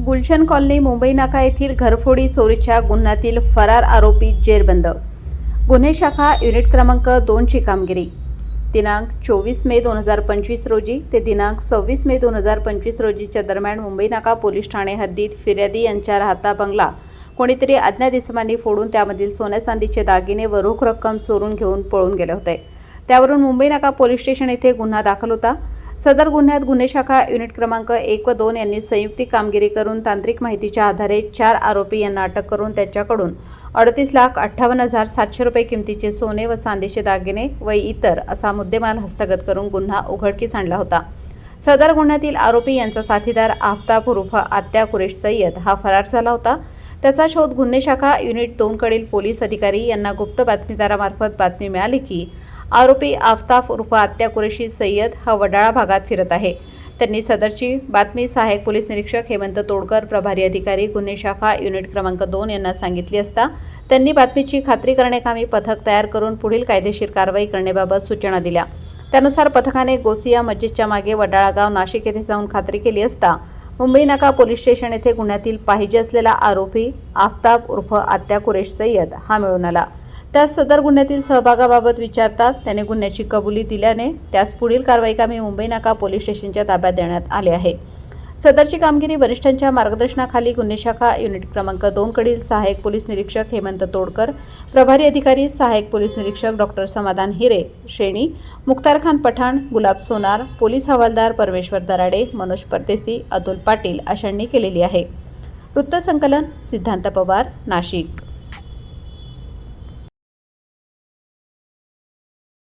Gulshan colony Mumbai नाका येथील घरफोडी चोरीच्या गुन्ह्यातील फरार आरोपी जेरबंद. गुन्हे शाखा युनिट क्रमांक दोनची कामगिरी. दिनांक चोवीस मे दोन हजार पंचवीस रोजी ते दिनांक सव्वीस मे दोन हजार पंचवीस रोजीच्या दरम्यान मुंबई नाका पोलीस ठाणे हद्दीत फिर्यादी यांच्या राहता बंगला कोणीतरी अज्ञात इसमांनी फोडून त्यामधील सोन्या चांदीचे दागिने व रोख रक्कम चोरून घेऊन पळून गेले होते. त्यावरून मुंबई नाका पोलीस स्टेशन येथे गुन्हा दाखल होता. सदर गुन्ह्यात गुन्हे शाखा युनिट क्रमांक एक व दोन यांनी संयुक्तिक कामगिरी करून तांत्रिक माहितीच्या आधारे चार आरोपी यांना अटक करून त्यांच्याकडून अडतीस लाख अठ्ठावन्न हजार सातशे रुपये किमतीचे सोने व चांदीचे दागिने व इतर असा मुद्देमाल हस्तगत करून गुन्हा उघडकीस आणला होता. सदर गुन्ह्यातील आरोपी यांचा साथीदार आफताब उर्फ आत्या कुरेश सय्यद हा फरार झाला होता. त्याचा शोध गुन्हे शाखा युनिट दोनकडील पोलीस अधिकारी यांना गुप्त बातमीदारामार्फत बातमी मिळाली की आरोपी आफताफ उर्फ आत्या कुरेशी सय्यद हा वडाळा भागात फिरत आहे. त्यांनी सदरची बातमी सहाय्यक पोलीस निरीक्षक हेमंत तोडकर प्रभारी अधिकारी गुन्हे शाखा युनिट क्रमांक दोन यांना सांगितली असता त्यांनी बातमीची खात्री करण्याकामी पथक तयार करून पुढील कायदेशीर कारवाई करण्याबाबत सूचना दिल्या. त्यानुसार पथकाने गोसिया मस्जिदच्या मागे वडाळा गाव नाशिक येथे जाऊन खात्री केली असता मुंबई नाका पोलीस स्टेशन येथे गुन्ह्यातील पाहिजे असलेला आरोपी आफताब उर्फ आत्या कुरेश सय्यद हा मिळून आला. त्यास सदर गुन्ह्यातील सहभागाबाबत विचारतात. त्याने गुन्ह्याची कबुली दिल्याने त्यास पुढील कारवाई कामी मुंबई नाका पोलीस स्टेशनच्या ताब्यात देण्यात आले आहे. सदरची कामगिरी वरिष्ठांच्या मार्गदर्शनाखाली गुन्हे शाखा युनिट क्रमांक दोनकडील सहाय्यक पोलीस निरीक्षक हेमंत तोडकर प्रभारी अधिकारी सहाय्यक पोलीस निरीक्षक डॉक्टर समाधान हिरे श्रेणी मुख्तार खान पठाण गुलाब सोनार पोलीस हवालदार परमेश्वर दराडे मनोज परदेसी अतुल पाटील अशांनी केलेली आहे. वृत्तसंकलन सिद्धांत पवार नाशिक.